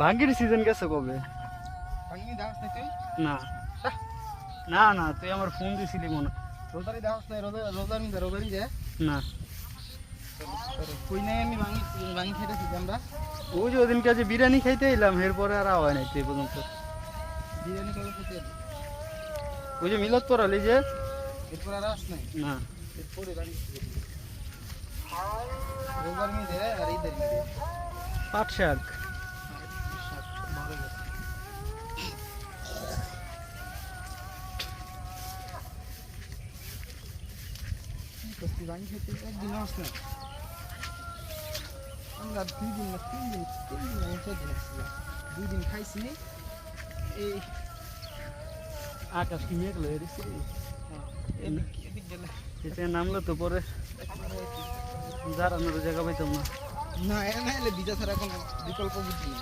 ভাঙ্গির season গেছে কবে? দাস না তুই? না। না না তুই আমার ফোন দিছিলি মনে। রোজারি দাস না রোজা রোজার মিদে রোজারি দে। না। কই নাই আমি খেতেছি আমরা যে ওদিনকে যে বিরিয়ানি খাইতে এলাম এরপরে আর আওয়াজ নাই তুই পর্যন্ত। বিরিয়ানি কবে খেতে ওই যে মিলত পড়ালি যে। এরপর আর আস নাই? না। এরপরে ভাঙি রোজার মিদে আর মিদে পাট শাক। কস্তি ভাঙি খেতে একদিন আস না আমরা দুই দিন না তিন দিন তিন দিন না চার দুই দিন খাইছি এই আকাশ কি মেঘ লয়ে দিছি এদিক এদিক গেলে এতে নামলে তো পরে দাঁড়ানোর জায়গা পাইতাম না না এ না এলে ভিজা ছাড়া কোনো বিকল্প নেই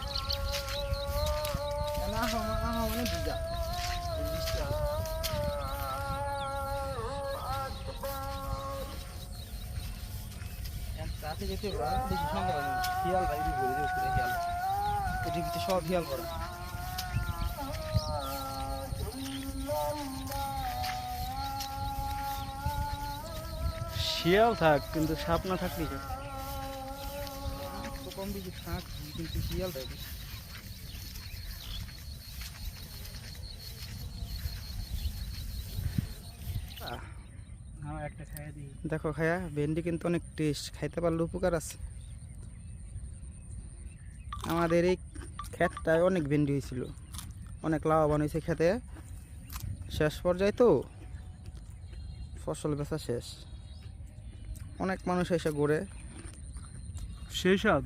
না হওয়া না হওয়া মানে ভিজা এই বৃষ্টি হবে। এক রাতে যেতে দেখি সন্ধ্যা ঘুরে দিয়ে সব শিয়াল করা। শিয়াল থাক কিন্তু সাপ না থাকলে কম বেশি থাক কিন্তু শিয়াল থাকে আহ, আমার একটা খাইয়ে দিই দেখো খায়া ভেন্ডি কিন্তু অনেক টেস্ট খাইতে পারলে উপকার আছে। আমাদের এই ক্ষেতটায় অনেক ভেন্ডি হয়েছিল। অনেক লাভবান হয়েছে খেতে। শেষ পর্যায়ে তো ফসল বেচা শেষ। অনেক মানুষ এসে ঘুরে। সেই স্বাদ?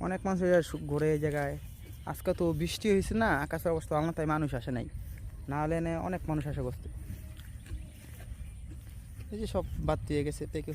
অনেক মানুষ এসে ঘুরে এই জায়গায়। আজকে তো বৃষ্টি হয়েছে না আকাশের অবস্থা না তাই মানুষ আসে নাই। না হলে এনে অনেক মানুষ আসে বসতে। এই যে সব বাদ দিয়ে গেছে পেকে